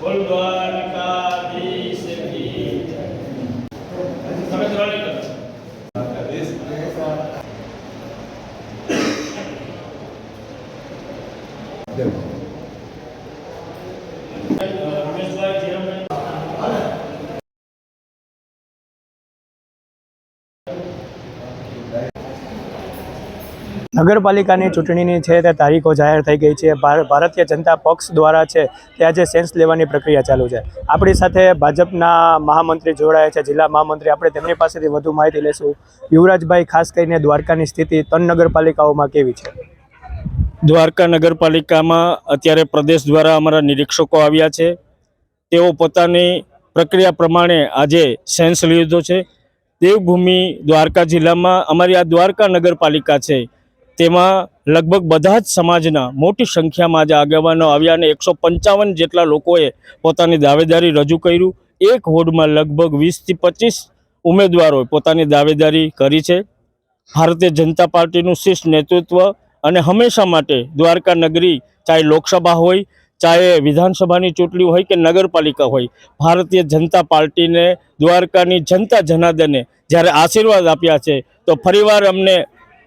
બોલ દ્વારકાધીશ કી જય. તમે જોડાણી કરો. અ, રમેશભાઈ જીરાભાઈ નગરપાલિકાની ચૂંટણીની છે તે તારીખો જાહેર થઈ ગઈ છે. ભાર- ભારતીય જનતા પક્ષ દ્વારા છે તે આજે સેન્સ લેવાની પ્રક્રિયા ચાલુ છે. આપણી સાથે ભાજપના મહામંત્રી જોડાયા છે. જિલ્લા મહામંત્રી, આપણે તેમની પાસેથી વધુ માહિતી લેશું યુવરાજભાઈ, ખાસ કરીને દ્વારકાની સ્થિતિ ત્રણ નગરપાલિકાઓમાં કેવી છે? દ્વારકા નગરપાલિકામાં અત્યારે પ્રદેશ દ્વારા અમારા નિરીક્ષકો આવ્યા છે. તેઓ પોતાની પ્રક્રિયા પ્રમાણે આજે સેન્સ લીધો છે. દેવભૂમિ દ્વારકા જિલ્લામાં અમારી આ દ્વારકા નગરપાલિકા છે. તેમાં લગભગ બધા જ સમાજના મોટી સંખ્યામાં આજે આગેવાનો આવ્યા અને એકસો પંચાવન જેટલા લોકોએ પોતાની દાવેદારી રજૂ કર્યું. એક હોડમાં લગભગ વીસથી પચીસ ઉમેદવારોએ પોતાની દાવેદારી કરી છે. ભારતીય જનતા પાર્ટીનું શિષ્ટ નેતૃત્વ અને હંમેશા માટે દ્વારકા નગરી ચાહે લોકસભા હોય, ચાહે વિધાનસભાની ચૂંટણી હોય કે નગરપાલિકા હોય, ભારતીય જનતા પાર્ટીને દ્વારકાની જનતા જનાર્દને જ્યારે આશીર્વાદ આપ્યા છે, તો ફરીવાર અમને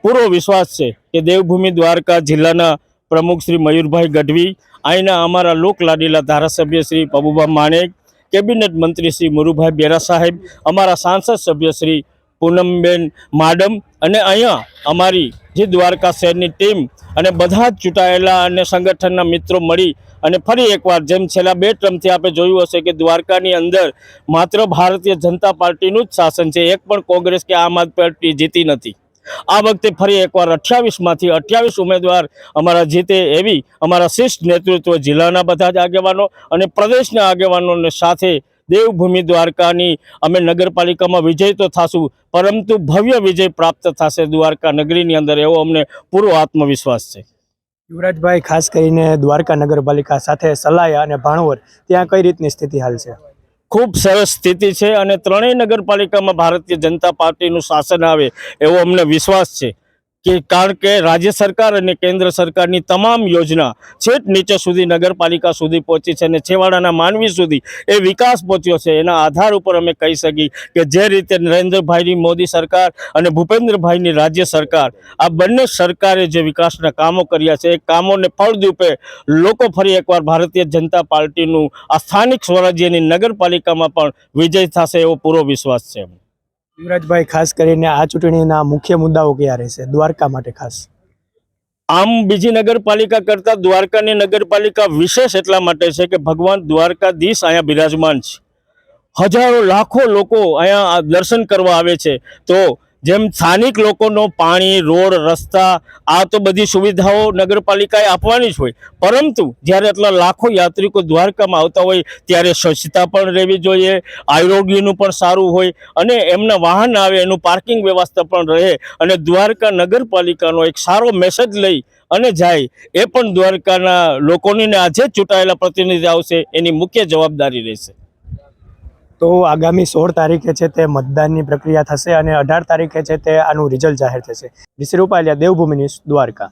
પૂરો વિશ્વાસ છે કે દેવભૂમિ દ્વારકા જિલ્લાના પ્રમુખ શ્રી મયુરભાઈ ગઢવી અહીંના અમારા લોકલાડીલા ધારાસભ્ય શ્રી પબુભા માણેક, કેબિનેટ મંત્રી શ્રી મુરુભાઈ બેરા સાહેબ, અમારા સાંસદ સભ્ય શ્રી પૂનમબેન માડમ અને અહીંયા અમારી જે દ્વારકા શહેરની ટીમ અને બધા જ ચૂંટાયેલા અને સંગઠનના મિત્રો મળી અને ફરી એકવાર જેમ છેલ્લા બે ટર્મથી આપણે જોયું હશે કે દ્વારકાની અંદર માત્ર ભારતીય જનતા પાર્ટીનું જ શાસન છે, એક પણ કોંગ્રેસ કે આમ આદમી પાર્ટી જીતી નથી. આ વખતે ફરી એકવાર અઠ્યાવીસમાંથી અઠ્યાવીસ ઉમેદવાર અમારા જીતે એવી અમારા શિષ્ટ નેતૃત્વ જિલ્લાના બધા જ આગેવાનો અને પ્રદેશના આગેવાનોને સાથે દેવભૂમિ દ્વારકાની અમે નગરપાલિકામાં વિજય તો થાશું, પરંતુ ભવ્ય વિજય પ્રાપ્ત થશે દ્વારકા નગરીની અંદર, એવો અમને પૂરો આત્મવિશ્વાસ છે. યુવરાજભાઈ, ખાસ કરીને દ્વારકા નગરપાલિકા સાથે સલાયા અને ભાણવર ત્યાં કઈ રીતની સ્થિતિ હાલ છે? ખૂબ સરસ સ્થિતિ છે અને ત્રણેય નગરપાલિકામાં ભારતીય જનતા પાર્ટીનું શાસન આવે એવો અમને વિશ્વાસ છે. કે કારણ કે રાજ્ય સરકાર અને કેન્દ્ર સરકારની તમામ યોજના છેક નીચે સુધી નગરપાલિકા સુધી પહોંચી છે અને છેવાડાના માનવી સુધી એ વિકાસ પહોંચ્યો છે. એના આધાર ઉપર અમે કહી શકીએ કે જે રીતે નરેન્દ્રભાઈની મોદી સરકાર અને ભૂપેન્દ્રભાઈની રાજ્ય સરકાર આ બંને સરકારે જે વિકાસના કામો કર્યા છે, એ કામોને ફળદ્રુપે લોકો ફરી એકવાર ભારતીય જનતા પાર્ટીનું આ સ્થાનિક સ્વરાજ્યની નગરપાલિકામાં પણ વિજય થશે એવો પૂરો વિશ્વાસ છે યુવરાજભાઈ, ખાસ કરીને આ ચૂંટણીના મુખ્ય મુદ્દાઓ કયા રહેશે? દ્વારકા માટે ખાસ. આમ બીજી નગરપાલિકા કરતાં દ્વારકાની નગરપાલિકા વિશેષ એટલા માટે છે કે ભગવાન દ્વારકાધીશ અહીંયા બિરાજમાન છે. હજારો લાખો લોકો અહીંયા દર્શન કરવા આવે છે. તો જેમ સ્થાનિક લોકોનો પાણી, રોડ, રસ્તા, આ તો બધી સુવિધાઓ નગરપાલિકાએ આપવાની જ હોય. પરંતુ જ્યારે એટલા લાખો યાત્રિકો દ્વારકામાં આવતા હોય, ત્યારે સ્વચ્છતા પણ રહેવી જોઈએ, આરોગ્યનું પણ સારું હોય, અને એમના વાહન આવે, એનું પાર્કિંગ વ્યવસ્થા પણ રહે, અને દ્વારકા નગરપાલિકાનો એક સારો મેસેજ લઈ અને જાય, એ પણ દ્વારકાના લોકોની આજે ચૂંટાયેલા પ્રતિનિધિ આવશે, એની મુખ્ય જવાબદારી રહેશે. તો આગામી સોળ તારીખે છે તે મતદાનની પ્રક્રિયા થશે અને અઢાર તારીખે છે તે આનું રિઝલ્ટ જાહેર થશે. ઋષિ રૂપાલિયા, દેવભૂમિ ન્યૂઝ, દ્વારકા.